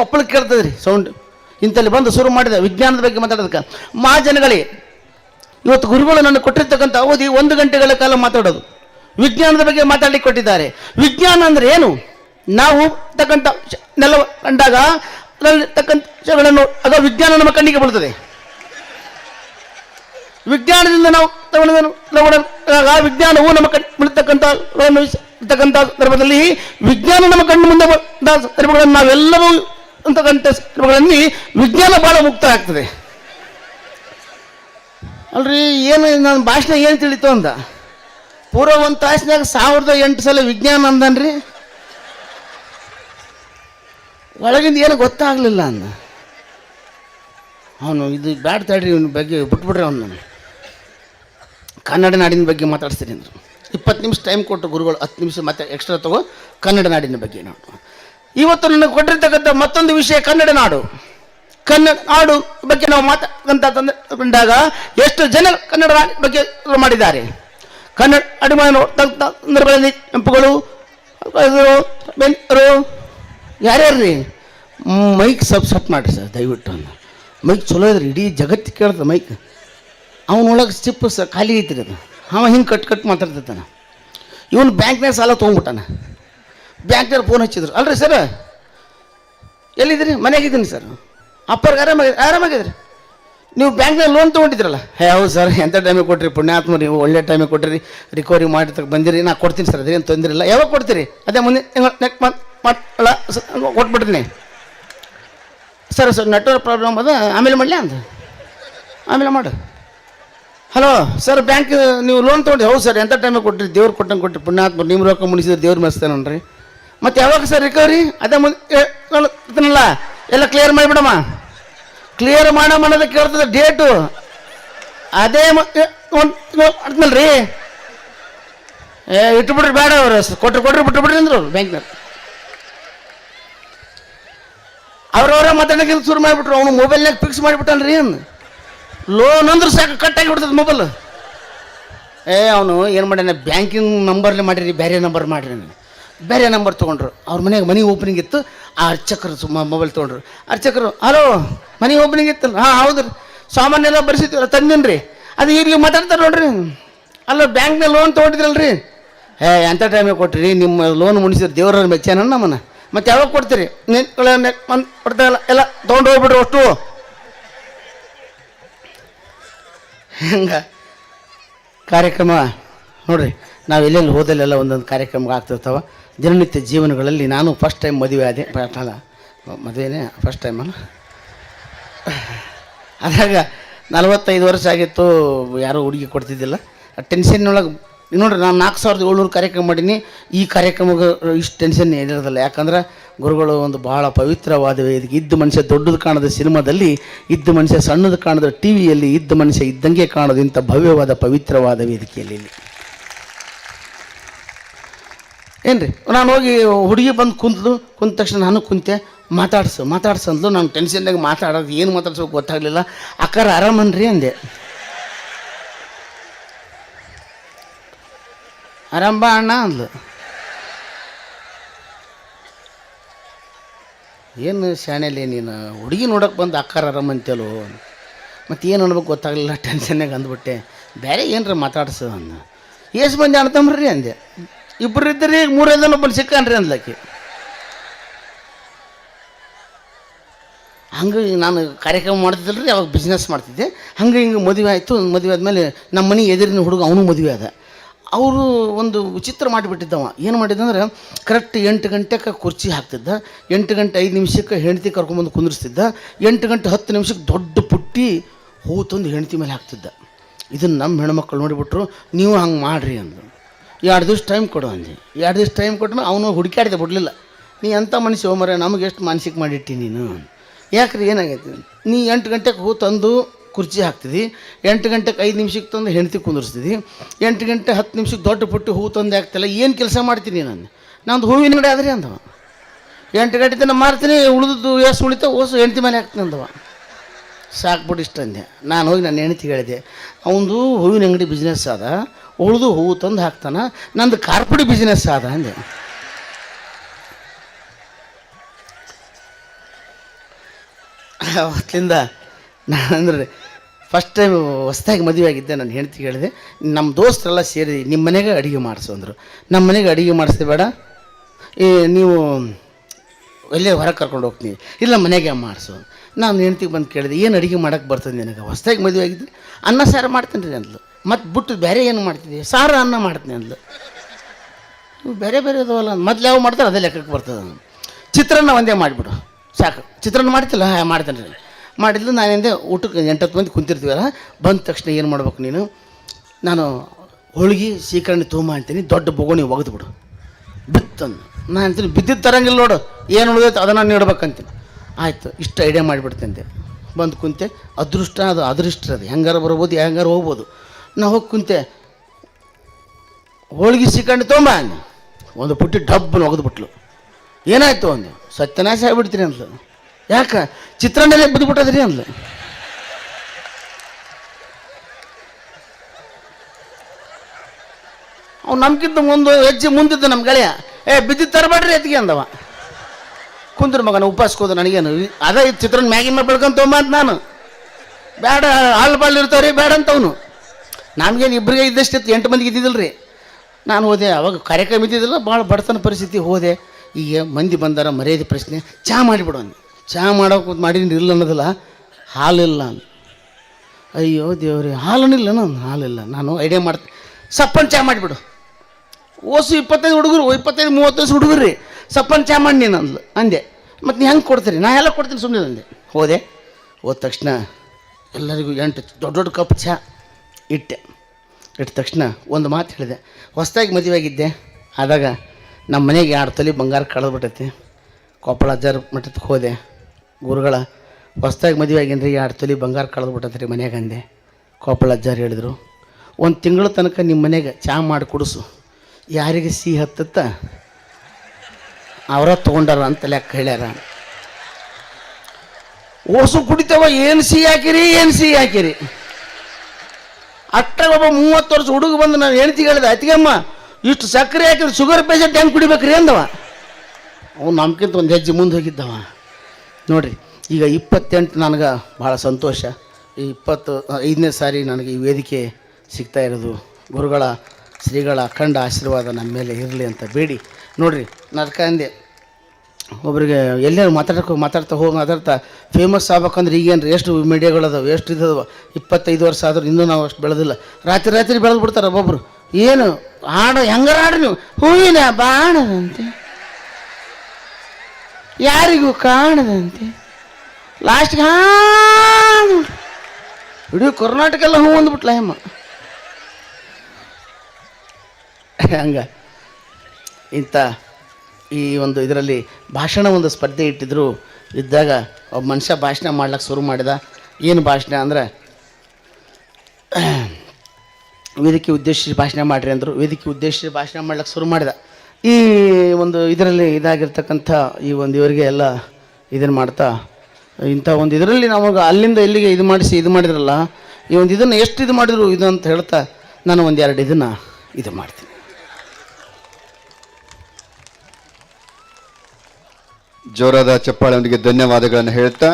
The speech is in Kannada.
ಕೊಪ್ಪಳಕ್ಕೆ ಕೇಳ್ತದೆ ರೀ ಸೌಂಡ್. ಇಂಥಲ್ಲಿ ಬಂದು ಶುರು ಮಾಡಿದೆ, ವಿಜ್ಞಾನದ ಬಗ್ಗೆ ಮಾತಾಡೋದಕ್ಕೆ. ಮಹಾಜನಗಳೇ ಇವತ್ತು ಗುರುಗಳು ನನ್ನ ಕೊಟ್ಟಿರ್ತಕ್ಕಂಥ ಅವಧಿ ಒಂದು ಗಂಟೆಗಳ ಕಾಲ ಮಾತಾಡೋದು. ವಿಜ್ಞಾನದ ಬಗ್ಗೆ ಮಾತಾಡಲಿಕ್ಕೆ ಕೊಟ್ಟಿದ್ದಾರೆ. ವಿಜ್ಞಾನ ಅಂದ್ರೆ ಏನು? ನಾವು ತಕ್ಕಂಥ ನೆಲ ಕಂಡಾಗ ಅದರಲ್ಲಿ ತಕ್ಕಂಥ ವಿಷಯಗಳನ್ನು ಆಗ ವಿಜ್ಞಾನ ನಮ್ಮ ಕಣ್ಣಿಗೆ ಬೀಳ್ತದೆ. ವಿಜ್ಞಾನದಿಂದ ನಾವು ತಗೊಂಡು ತಗೊಂಡಾಗ ವಿಜ್ಞಾನವು ನಮ್ಮ ಕಣ್ಣು ಬೀಳ್ತಕ್ಕಂಥ ಸಂದರ್ಭದಲ್ಲಿ ವಿಜ್ಞಾನ ನಮ್ಮ ಕಣ್ಣು ಮುಂದೆ ಸಂದರ್ಭಗಳನ್ನು ನಾವೆಲ್ಲರೂ ಅಂತಕ್ಕಂಥ ಸಂದರ್ಭಗಳಲ್ಲಿ ವಿಜ್ಞಾನ ಬಹಳ ಮುಕ್ತ ಆಗ್ತದೆ ಅಲ್ರಿ, ಏನು ನನ್ನ ಭಾಷಣ ಏನು ತಿಳಿತು ಅಂದ? ಪೂರ್ವ ಒಂದು ತಾಸಿನಾಗ ಸಾವಿರದ ಎಂಟು ಸಲ ವಿಜ್ಞಾನ ಅಂದನ್ರಿ. ಒಳಗಿಂದ ಏನು ಗೊತ್ತಾಗಲಿಲ್ಲ ಅಂದ. ಅವನು ಇದು ಬ್ಯಾಡ್ ತಡ್ರಿ ಇವನ ಬಗ್ಗೆ ಬಿಟ್ಬಿಡ್ರಿ ಅವನು ನಾನು ಕನ್ನಡ ನಾಡಿನ ಬಗ್ಗೆ ಮಾತಾಡ್ತೀನಿ ಅಂದರು. ಇಪ್ಪತ್ತು ನಿಮಿಷ ಟೈಮ್ ಕೊಟ್ಟು ಗುರುಗಳು ಹತ್ತು ನಿಮಿಷ ಮತ್ತೆ ಎಕ್ಸ್ಟ್ರಾ ತಗೋ ಕನ್ನಡ ನಾಡಿನ ಬಗ್ಗೆ ನಾವು ಇವತ್ತು ನನಗೆ ಕೊಟ್ಟಿರ್ತಕ್ಕಂಥ ಮತ್ತೊಂದು ವಿಷಯ ಕನ್ನಡ ನಾಡು. ಕನ್ನಡ ನಾಡು ಬಗ್ಗೆ ನಾವು ಮಾತಾಡಂತ ತಂದಾಗ ಎಷ್ಟು ಜನ ಕನ್ನಡ ಬಗ್ಗೆ ಮಾಡಿದ್ದಾರೆ. ಕನ್ನಡ ಅಡಿಮಾನ ಸಂದರ್ಭಗಳಲ್ಲಿ ಕೆಂಪುಗಳು ಯಾರ್ಯಾರ್ರಿ? ಮೈಕ್ ಸಬ್ ಸಪ್ ಮಾಡಿರಿ ಸರ್, ದಯವಿಟ್ಟು ಮೈಕ್ ಚಲೋ ಇದ್ರಿ ಇಡೀ ಜಗತ್ತು ಕೇಳ್ತದೆ ಮೈಕ್. ಅವನೊಳಗೆ ಸ್ಟಿಪ್ಪು ಸ ಖಾಲಿ ಐತ್ರಿ ಅದು. ಅವ ಹಿಂಗೆ ಕಟ್ ಕಟ್ ಮಾತಾಡ್ತಿರ್ತಾನೆ. ಇವನು ಬ್ಯಾಂಕ್ನಾಗ ಸಾಲ ತೊಗೊಂಬಿಟ್ಟಾನ. ಬ್ಯಾಂಕ್ನಾಗ ಫೋನ್ ಹಚ್ಚಿದ್ರು. ಅಲ್ರಿ ಸರ್? ಎಲ್ಲಿದ್ದೀರಿ? ಮನೆಯಾಗಿದ್ದೀನಿ ಸರ್. ಅಪ್ಪರ್ಗೆ ಆರಾಮಾಗಿ ಆರಾಮಾಗಿದ್ರಿ ನೀವು ಬ್ಯಾಂಕ್ನಲ್ಲಿ ಲೋನ್ ತೊಗೊಂಡಿದ್ರಲ್ಲ ಹೇ, ಹೌದು ಸರ್. ಎಂಥ ಟೈಮಿಗೆ ಕೊಟ್ಟಿರಿ ಪುಣ್ಯಾತ್ಮ, ನೀವು ಒಳ್ಳೆ ಟೈಮಿಗೆ ಕೊಟ್ಟಿರಿ ರಿಕವರಿ ಮಾಡಿ ತಗ ಬಂದಿರಿ. ನಾ ಕೊಡ್ತೀನಿ ಸರ್. ಅದೇನು ತೊಂದರೆ ಇಲ್ಲ. ಯಾವಾಗ ಕೊಡ್ತೀರಿ? ಅದೇ ಮುಂದೆ ನೆಕ್ಸ್ಟ್ ಮಂತ್ ಕೊಟ್ಬಿಡ್ತೀನಿ. ಸರ್ ಸರ್ ನೆಟ್ವರ್ಕ್ ಪ್ರಾಬ್ಲಮ್ ಅದ. ಆಮೇಲೆ ಮಾಡಲಿ ಅಂತ? ಆಮೇಲೆ ಮಾಡು. ಹಲೋ ಸರ್ ಬ್ಯಾಂಕ್ ನೀವು ಲೋನ್ ತೊಗೊಂಡು ಹೌದು ಸರ್. ಎಂಥ ಟೈಮಿಗೆ ಕೊಟ್ಟಿರಿ ದೇವ್ರು ಕೊಟ್ಟಂಗೆ ಕೊಟ್ಟಿರಿ ಪುಣ್ಯಾತ್ಮ ನಿಮ್ಮ ರೊಕ್ಕ ಮುಣಿಸಿದ್ರೆ ದೇವ್ರು ಮೆಸ್ತಾನನ್ರಿ ಮತ್ತೆ ಯಾವಾಗ ಸರ್ ರಿಕವರಿ ಅದೇ ಮುಂದೆ ಎಲ್ಲ ಕ್ಲಿಯರ್ ಮಾಡಿಬಿಡಮ್ಮ. ಕ್ಲಿಯರ್ ಮಾಡಮ್ಮ ಅನ್ನೋದು ಕೇಳ್ತದೆ ಡೇಟು ಅದೇ ಮಾಡ್ತೀನಲ್ಲ ರೀ ಏ, ಇಟ್ಬಿಡ್ರಿ ಬೇಡ ಅವ್ರು. ಕೊಟ್ರಿ ಕೊಟ್ಟರು ಬಿಟ್ಟು ಬಿಡ್ರಿ ಅಂದ್ರು ಬ್ಯಾಂಕ್ನಲ್ಲಿ ಅವ್ರವ್ರ ಮಾತಾಡೋಕೆ ಶುರು ಮಾಡಿಬಿಟ್ರು. ಅವನು ಮೊಬೈಲ್ನಾಗ ಫಿಕ್ಸ್ ಮಾಡಿಬಿಟ್ಟನ್ರಿ ಲೋನ್ ಅಂದ್ರೆ ಸಾಕು, ಕಟ್ಟಾಗಿ ಬಿಡ್ತದೆ ಮೊಬೈಲ್ ಏ, ಅವನು ಏನು ಮಾಡ್ಯಾನ? ಬ್ಯಾಂಕಿಂಗ್ ನಂಬರ್ಲಿ ಮಾಡಿರಿ, ಬೇರೆ ನಂಬರ್ ಮಾಡಿರಿ ನಾನು ಬೇರೆ ನಂಬರ್ ತೊಗೊಂಡ್ರು. ಅವ್ರ ಮನೆಗೆ ಮನೆ ಓಪನಿಂಗ್ ಇತ್ತು, ಆ ಅರ್ಚಕರು ಸುಮ್ಮ ಮೊಬೈಲ್ ತೊಗೊಂಡ್ರು. ಅರ್ಚಕರು ಹಲೋ ಮನೆ ಓಪನಿಂಗ್ ಇತ್ತಲ್ಲ ಹಾಂ, ಹೌದು ರೀ. ಸಾಮಾನೆಲ್ಲ ಬರ್ಸಿದ್ವಲ್ಲ ರೀ ಅದು ಈಗ ಮಾತಾಡ್ತಾರೆ ನೋಡ್ರಿ. ಅಲ್ಲ ಬ್ಯಾಂಕ್ನ ಲೋನ್ ತೊಗೊಂಡಿದ್ರಲ್ರಿ. ಏ ಎಂಥ ಟೈಮಿಗೆ ಕೊಟ್ಟಿರಿ ನಿಮ್ಮ ಲೋನ್ ಮುಣಿಸಿದ್ರೆ ದೇವ್ರ ಮೆಚ್ಚೇನ ನಮ್ಮನ್ನ. ಮತ್ತೆ ಯಾವಾಗ ಕೊಡ್ತೀರಿ? ನೆಕ್ ಮಂತ್ ಕೊಡ್ತಾರಲ್ಲ ಎಲ್ಲ ತೊಗೊಂಡು ಹೋಗ್ಬಿಡ್ರಿ ಅಷ್ಟು. ಹಿಂಗೆ ಕಾರ್ಯಕ್ರಮ ನೋಡ್ರಿ. ನಾವು ಎಲ್ಲೆಲ್ಲಿ ಹೋದಲ್ಲೆಲ್ಲ ಒಂದೊಂದು ಕಾರ್ಯಕ್ರಮ ಆಗ್ತಿರ್ತಾವ. ದಿನನಿತ್ಯ ಜೀವನಗಳಲ್ಲಿ ನಾನು ಫಸ್ಟ್ ಟೈಮ್ ಮದುವೆ ಆದೆ. ಪ್ರಾಣ ಮದುವೆನೇ ಫಸ್ಟ್ ಟೈಮ್ ಅಲ್ಲ. ಅದಾಗ ನಲವತ್ತೈದು ವರ್ಷ ಆಗಿತ್ತು, ಯಾರೂ ಹುಡುಗಿ ಕೊಡ್ತಿದ್ದಿಲ್ಲ. ಟೆನ್ಷನ್ನೊಳಗೆ ನೋಡ್ರಿ, ನಾನು ನಾಲ್ಕು ಸಾವಿರದ ಏಳ್ನೂರು ಕಾರ್ಯಕ್ರಮ ಮಾಡೀನಿ. ಈ ಕಾರ್ಯಕ್ರಮಕ್ಕೆ ಇಷ್ಟು ಟೆನ್ಷನ್ ಏನಿರೋದಿಲ್ಲ ಯಾಕಂದ್ರೆ ಗುರುಗಳು ಒಂದು ಬಹಳ ಪವಿತ್ರವಾದ ವೇದಿಕೆ. ಇದ್ದ ಮನುಷ್ಯ ದೊಡ್ಡದು ಕಾಣದ ಸಿನಿಮಾದಲ್ಲಿ, ಇದ್ದ ಮನುಷ್ಯ ಸಣ್ಣದು ಕಾಣದ ಟಿ ವಿಯಲ್ಲಿ ಇದ್ದ ಮನುಷ್ಯ ಇದ್ದಂಗೆ ಕಾಣೋದು ಇಂಥ ಭವ್ಯವಾದ ಪವಿತ್ರವಾದ ವೇದಿಕೆಯಲ್ಲಿ ಇಲ್ಲಿ ರೀ ನಾನು ಹೋಗಿ ಹುಡುಗಿ ಬಂದು ಕುಂತದು ಕುಂತ ತಕ್ಷಣ ನಾನು ಕುಂತೆ, ಮಾತಾಡ್ಸು ಮಾತಾಡ್ಸು ಅಂದ್ಲು. ನಾನು ಟೆನ್ಷನ್ದಾಗ ಮಾತಾಡೋದು ಏನು ಮಾತಾಡ್ಸೋಕೆ ಗೊತ್ತಾಗಲಿಲ್ಲ. ಅಕ್ಕಾರ ಆರಾಮನ್ರಿ ಅಂದೆ. ಆರಾಮ ಅಣ್ಣ ಅಂದ್ಲು. ಏನು ಶಾಣೆಲಿ ನೀನು? ಹುಡುಗಿ ನೋಡೋಕೆ ಬಂದು ಅಕ್ಕಾರ ಆರಾಮ ಅಂತೇಳು ಮತ್ತು ಏನು ಅನ್ಬೇಕು ಗೊತ್ತಾಗಲಿಲ್ಲ ಟೆನ್ಷನ್ನಾಗ ಅಂದ್ಬಿಟ್ಟೆ. ಬೇರೆ ಏನರ ಮಾತಾಡ್ಸು ಅಂದ ಎಷ್ಟು ಮಂದಿ ಅಣ್ತಂಬ್ರಿ ಅಂದೆ. ಇಬ್ಬರು ಇದ್ದರೆ ಈಗ ಮೂರೈದನ ಒಬ್ಬನು ಸಿಕ್ಕನ್ರಿ ಅಂದ್ಲಕ್ಕೆ. ಹಂಗೆ ನಾನು ಕಾರ್ಯಕ್ರಮ ಮಾಡ್ತಿದ್ದಿಲ್ಲ ರೀ ಅವಾಗ ಬಿಸ್ನೆಸ್ ಮಾಡ್ತಿದ್ದೆ. ಹಂಗೆ ಹಿಂಗೆ ಮದುವೆ ಆಯಿತು, ಮದುವೆ ಆದಮೇಲೆ ನಮ್ಮ ಮನೆ ಎದುರಿನ ಹುಡುಗ ಅವನು ಮದುವೆ ಆದ. ಅವರು ಒಂದು ವಿಚಿತ್ರ ಮಾಡಿಬಿಟ್ಟಿದ್ದವ. ಏನು ಮಾಡಿದಂದ್ರೆ ಕರೆಕ್ಟ್ ಎಂಟು ಗಂಟೆಗೆ ಕುರ್ಚಿ ಹಾಕ್ತಿದ್ದ, ಎಂಟು ಗಂಟೆ ಐದು ನಿಮಿಷಕ್ಕೆ ಹೆಂಡತಿ ಕರ್ಕೊಂಬಂದು ಕುಂದಿರ್ಸ್ತಿದ್ದ, ಎಂಟು ಗಂಟೆ ಹತ್ತು ನಿಮಿಷಕ್ಕೆ ದೊಡ್ಡ ಪುಟ್ಟಿ ಹೂ ತಂದು ಹೆಂಡತಿ ಮೇಲೆ ಹಾಕ್ತಿದ್ದ. ಇದನ್ನು ನಮ್ಮ ಹೆಣ್ಮಕ್ಳು ನೋಡಿಬಿಟ್ರು, ನೀವು ಹಂಗೆ ಮಾಡಿರಿ ಅಂದರು. ಎರಡು ದಿವ್ಸ ಟೈಮ್ ಕೊಡು ಅಂದೆ ಎರಡು ದಿವ್ಸ ಟೈಮ್ ಕೊಟ್ಟು ಅವನು ಹುಡುಕಾಡಿದೆ ಬಿಡಲಿಲ್ಲ. ನೀ ಎಂಥ ಮನುಷ್ಯ ಹೋಮರೆ ನಮಗೆ ಎಷ್ಟು ಮಾನಸಿಕ ಮಾಡಿಟ್ಟಿ ನೀನು? ಯಾಕ್ರಿ ಏನಾಗೈತಿ? ನೀ ಎಂಟು ಗಂಟೆಗೆ ಹೂ ತಂದು ಕುರ್ಚಿ ಹಾಕ್ತಿದ್ದಿ, ಎಂಟು ಗಂಟೆಗೆ ಐದು ನಿಮಿಷಕ್ಕೆ ತಂದು ಹೆಂಡತಿ ಕುಂದಿರ್ಸ್ತಿದ್ದಿ, ಎಂಟು ಗಂಟೆ ಹತ್ತು ನಿಮಿಷಕ್ಕೆ ದೊಡ್ಡ ಪುಟ್ಟಿ ಹೂ ತಂದು ಹಾಕ್ತಿಲ್ಲ, ಏನು ಕೆಲಸ ಮಾಡ್ತೀನಿ ನಾನು ನಂದು ಹೂವಿನ ಅಂಗಡಿ ಆದ್ರಿ ಅಂದವ. ಎಂಟು ಗಂಟೆ ತನಕ ಮಾರ್ತೀನಿ ಉಳಿದು ಎಷ್ಟು ಉಳಿತ, ಓಸು ಹೆಂಡತಿ ಮನೆ ಹಾಕ್ತೀನಿ ಅಂದವ. ಸಾಕ್ಬಿಟ್ಟು ಇಷ್ಟ ಅಂದೆ ನಾನು ಹೋಗಿ ನನ್ನ ಹೆಂಡತಿ ಹೇಳಿದೆ ಅವನದು ಹೂವಿನ ಅಂಗಡಿ ಬಿಸ್ನೆಸ್ ಆದ ಉಳಿದು ಹೂವು ತಂದು ಹಾಕ್ತಾನೆ, ನಂದು ಕಾರ್ಪೊರೇಟ್ ಬಿಸ್ನೆಸ್ ಆದ ಅಂದೆ. ಅವತ್ತಿಂದ ನಾನು ಅಂದ್ರೆ ಫಸ್ಟ್ ಟೈಮ್ ಹೊಸ್ದಾಗಿ ಮದುವೆ ಆಗಿದ್ದೆ ನಾನು ಹೆಂಡ್ತಿ ಹೇಳಿದೆ ನಮ್ಮ ದೋಸ್ತರೆಲ್ಲ ಸೇರಿ ನಿಮ್ಮ ಮನೆಗೆ ಅಡುಗೆ ಮಾಡಿಸು ಅಂದರು. ನಮ್ಮ ಮನೆಗೆ ಅಡುಗೆ ಮಾಡಿಸ್ದೆ ಬೇಡ ಈ ನೀವು ಎಲ್ಲೇ ಹೊರಗೆ ಕರ್ಕೊಂಡು ಹೋಗ್ತೀನಿ? ಇಲ್ಲ, ಮನೆಗೆ ಮಾಡಿಸು. ನಾನು ಹೆಂಡ್ತಿಗೆ ಬಂದು ಕೇಳಿದೆ, ಏನು ಅಡುಗೆ ಮಾಡೋಕ್ಕೆ ಬರ್ತದೆ ನಿನಗೆ? ಹೊಸ್ದಾಗಿ ಮದುವೆ ಆಗಿದ್ದೆ? ಅನ್ನ, ಸಾರು ಮಾಡ್ತೀನಿ ರೀ, ಅಂದ್ಲು. ಮತ್ತು ಬಿಟ್ಟು ಬೇರೆ ಏನು ಮಾಡ್ತೀನಿ ಸಾರು, ಅನ್ನ ಮಾಡ್ತೀನಿ, ಅಂದ್ಲು. ನೀವು ಬೇರೆ ಬೇರೆ ಇದಾವಲ್ಲ. ಮೊದ್ಲು ಯಾವ ಮಾಡ್ತಾರೆ ಅದೇ ಲೆಕ್ಕಕ್ಕೆ ಬರ್ತದೆ ಚಿತ್ರಾನ್ನ ಒಂದೇ ಮಾಡಿಬಿಡು. ಸಾಕು. ಚಿತ್ರಾನ್ನ ಮಾಡ್ತಿಲ್ಲ? ಹಾಂ, ಮಾಡ್ತೇನೆ ರೀ. ಮಾಡಿದ್ಲು. ನಾನು ಹಿಂದೆ ಊಟಕ್ಕೆ ಎಂಟತ್ತು ಮಂದಿ ಕುಂತಿರ್ತೀವಲ್ಲ, ಬಂದ ತಕ್ಷಣ ಏನು ಮಾಡ್ಬೇಕು ನೀನು? ನಾನು ಹೋಳಿಗೆ, ಸೀಕರಣೆ, ತೂಮ ಅಂತೀನಿ. ದೊಡ್ಡ ಬೊಗೋಣಿ ಒಗೆದ್ಬಿಡು ಬಿತ್ತಂದು ನಾನು ಅಂತೀನಿ ಬಿದ್ದಿದ್ದು ತರಂಗಿಲ್ಲ ನೋಡು, ಏನು ಉಳಿದೈತೆ ಅದನ್ನು ನೀಡ್ಬೇಕಂತೀನಿ. ಆಯಿತು, ಇಷ್ಟು ಐಡಿಯಾ ಮಾಡಿಬಿಡ್ತಂತೆ ಬಂದು ಕುಂತೆ, ಅದೃಷ್ಟ ಅದು ಅದೃಷ್ಟ ಅದು. ಹೆಂಗಾರ ಬರ್ಬೋದು, ಹೆಂಗಾರ ಹೋಗ್ಬೋದು. ನಾ ಹೋಗಿ ಕುಂತೆ, ಹೋಳಿಗೆ ಸಿಕ್ಕಂಡು ತೊಂಬ ಒಂದು ಪುಟ್ಟಿ ಡಬ್ಬನ್ನು ಒಗೆದ್ಬಿಟ್ಲು. ಏನಾಯ್ತು ಅಂದೆ, ಸತ್ಯನಾಶ ಆಗಿಬಿಡ್ತೀನಿ ಅಂದ್ಲು. ಯಾಕೆ ಚಿತ್ರಾನ್ನಲ್ಲೇ ಬಿದ್ದುಬಿಟ್ಟದ್ರಿ ಅಂದ್ಲು. ಅವ್ನು ನಮ್ಗಿಂತ ಮುಂದೆ ಹೆಜ್ಜೆ ಮುಂದಿದ್ದ ನಮ್ಮ ಗೆಳೆಯ. ಏ ಬಿದ್ದಿದ್ದು ತರಬೇಡ್ರಿ ಎತ್ತಿಗೆ ಅಂದವ. ಕುಂದ್ರ ಮಗನ ಉಪವಾಸಕ್ಕೋದು ನನಗೇನು? ಅದೇ ಈ ಚಿತ್ರನ ಮ್ಯಾಗಿನ ತೊಂಬ ಅಂತ ನಾನು. ಬೇಡ ಹಾಲು ಬಾಳು ಇರ್ತಾವ್ರಿ ಬೇಡ ಅಂತವನು. ನಮಗೇನು ಇಬ್ಬರಿಗೆ ಇದ್ದಷ್ಟಿತ್ತು ಎಂಟು ಮಂದಿಗೆ ಇದ್ದಿದ್ದಿಲ್ಲ ರೀ ನಾನು ಹೋದೆ, ಅವಾಗ ಕಾರ್ಯಕ್ರಮ ಇದ್ದಿದ್ದಿಲ್ಲ, ಭಾಳ ಬಡತನ ಪರಿಸ್ಥಿತಿ ಹೋದೆ. ಈಗ ಮಂದಿ ಬಂದಾರ, ಮರ್ಯಾದೆ ಪ್ರಶ್ನೆ ಚಹಾ ಮಾಡಿಬಿಡೋನು ಚಹಾ ಮಾಡೋಕೆ ಮಾಡಿ ಇಲ್ಲ ಅನ್ನೋದಿಲ್ಲ, ಹಾಲಿಲ್ಲ ಅಂದ. ಅಯ್ಯೋ ದೇವ್ರಿ ಹಾಲನಿಲ್ಲ ನಾನು ಹಾಲಿಲ್ಲ. ನಾನು ಐಡಿಯಾ ಮಾಡ್ತೀನಿ ಸಪ್ಪನ್ ಚಹಾ ಮಾಡಿಬಿಡು. ಓಸು ಇಪ್ಪತ್ತೈದು ಹುಡುಗರು ಇಪ್ಪತ್ತೈದು, ಮೂವತ್ತು ವರ್ಷ ಹುಡುಗರು ರೀ. ಸಪ್ಪನ್ ಚಾ ಮಾಡಿ ನೀನು ಅಂದ್ಲು, ಅಂದೆ. ಮತ್ತು ನೀ ಹೆಂಗೆ ಕೊಡ್ತೀರಿ? ನಾ ಎಲ್ಲ ಕೊಡ್ತೀನಿ ಸುಮ್ಮನೆ ಅಂದೆ. ಹೋದೆ. ಹೋದ ತಕ್ಷಣ ಎಲ್ಲರಿಗೂ ಎಂಟು ದೊಡ್ಡ ದೊಡ್ಡ ಕಪ್ ಚಾ ಇಟ್ಟೆ. ಇಟ್ಟ ತಕ್ಷಣ ಒಂದು ಮಾತು ಹೇಳಿದೆ. ಹೊಸದಾಗಿ ಮದುವೆ ಆಗಿದ್ದೆ. ಆದಾಗ ನಮ್ಮ ಮನೆಗೆ ಎರಡು ತೊಲಿ ಬಂಗಾರ ಕಳೆದ್ಬಿಟ್ಟೈತಿ. ಕೊಪ್ಪಳ ಅಜ್ಜಾರ ಮಠಕ್ಕೆ ಹೋದೆ. ಗುರುಗಳ, ಹೊಸದಾಗಿ ಮದುವೆ ಆಗಿನ್ರಿ ಎರಡು ತೊಲಿ ಬಂಗಾರ ಕಳೆದ್ಬಿಟ್ಟೈತೆ ರೀ ಮನೆಗೆ ಅಂದೆ. ಕೊಪ್ಪಳ ಅಜ್ಜಾರು ಹೇಳಿದರು, ಒಂದು ತಿಂಗಳ ತನಕ ನಿಮ್ಮ ಮನೆಗೆ ಚಹಾ ಮಾಡಿ ಕುಡಿಸು. ಯಾರಿಗೆ ಸಿಹಿ ಹತ್ತತ್ತ? ಅವರ ತೊಗೊಂಡಾರ ಅಂತ ಲೆಕ್ಕ ಹೇಳ್ಯಾರ. ಓಸು ಕುಡಿತವ, ಏನು ಸಿಹಿ ಹಾಕಿರಿ, ಏನು ಸಿಹಿ ಹಾಕಿರಿ? ಅಟ್ಟ ಒಬ್ಬ ಮೂವತ್ತು ವರ್ಷ ಹುಡುಗ ಬಂದು ನಾನು ಹೆಣ್ತಿಗೆ ಹೇಳಿದೆ, ಅತ್ತಿಗೆಮ್ಮ, ಇಷ್ಟು ಸಕ್ಕರೆ ಹಾಕಿದ್ರೆ ಶುಗರ್ ಪೇಷಂಟ್ ಹೆಂಗೆ ಕುಡಿಬೇಕ್ರಿ? ಅಂದವ. ಅವ್ನು ನಮ್ಗಿಂತ ಒಂದು ಹೆಜ್ಜೆ ಮುಂದೆ ಹೋಗಿದ್ದವ. ನೋಡ್ರಿ, ಈಗ ಇಪ್ಪತ್ತೆಂಟು ನನಗೆ ಭಾಳ ಸಂತೋಷ. ಈ ಇಪ್ಪತ್ತು, ಐದನೇ ಸಾರಿ ನನಗೆ ಈ ವೇದಿಕೆ ಸಿಗ್ತಾ ಇರೋದು. ಗುರುಗಳ ಶ್ರೀಗಳ ಅಖಂಡ ಆಶೀರ್ವಾದ ನಮ್ಮ ಮೇಲೆ ಇರಲಿ ಅಂತ ಬೇಡಿ. ನೋಡ್ರಿ ನರ್ಕಂದೆ ಒಬ್ರಿಗೆ ಎಲ್ಲರೂ ಮಾತಾಡೋಕೆ, ಮಾತಾಡ್ತಾ ಹೋಗಿ, ಮಾತಾಡ್ತಾ ಫೇಮಸ್ ಆಗ್ಬೇಕಂದ್ರೆ ಈಗೇನು ಎಷ್ಟು ಮೀಡಿಯಾಗಳದಾವೆ ಎಷ್ಟು ಇದಾವೆ ಇಪ್ಪತ್ತೈದು ವರ್ಷ ಆದರೂ ಇನ್ನೂ ನಾವು ಅಷ್ಟು ಬೆಳೆದಿಲ್ಲ. ರಾತ್ರಿ ರಾತ್ರಿ ಬೆಳೆದು ಬಿಡ್ತಾರೆ ಒಬ್ಬೊಬ್ರು. ಏನು, ಹಾಡು, ಹೆಂಗಾರ ಹಾಡ್ರಿ ನೀವು? ಹೂವಿನ ಬಾಣದಂತೆ. ಯಾರಿಗೂ ಕಾಣದಂತೆ. ಲಾಸ್ಟ್ಗೆ ಹಾ ಇಡೀ ಕರ್ನಾಟಕ ಎಲ್ಲ ಹೂ ಅಂದ್ಬಿಟ್ಲ ಹೆಮ್ಮ. ಹಂಗ. ಇಂಥ ಈ ಒಂದು ಇದರಲ್ಲಿ ಭಾಷಣ ಒಂದು ಸ್ಪರ್ಧೆ ಇಟ್ಟಿದ್ರು. ಇದ್ದಾಗ ಒಬ್ಬ ಮನುಷ್ಯ ಭಾಷಣ ಮಾಡ್ಲಿಕ್ಕೆ ಶುರು ಮಾಡಿದ. ಏನು ಭಾಷಣ ಅಂದ್ರೆ, ವೇದಿಕೆ ಉದ್ದೇಶಿಸಿ ಭಾಷಣ ಮಾಡಿರಿ ಅಂದರು. ವೇದಿಕೆ ಉದ್ದೇಶಿಸಿ ಭಾಷಣ ಮಾಡ್ಲಿಕ್ಕೆ ಶುರು ಮಾಡಿದ. ಈ ಒಂದು ಇದರಲ್ಲಿ ಇದಾಗಿರ್ತಕ್ಕಂಥ ಈ ಒಂದು ಇವರಿಗೆ ಎಲ್ಲ ಇದನ್ನು ಮಾಡ್ತಾ, ಇಂಥ ಒಂದು ಇದರಲ್ಲಿ ನಮಗೆ ಅಲ್ಲಿಂದ ಇಲ್ಲಿಗೆ ಇದು ಮಾಡಿಸಿ ಇದು ಮಾಡಿದ್ರಲ್ಲ, ಈ ಒಂದು ಇದನ್ನು ಎಷ್ಟು ಇದು ಮಾಡಿದ್ರು ಇದು ಅಂತ ಹೇಳ್ತಾ, ನಾನು ಒಂದು ಎರಡು ಇದನ್ನು ಇದು ಮಾಡ್ತೀನಿ. ಜೋರಾದ ಚಪ್ಪಾಳೆಯೊಂದಿಗೆ ಧನ್ಯವಾದಗಳನ್ನು ಹೇಳ್ತಾ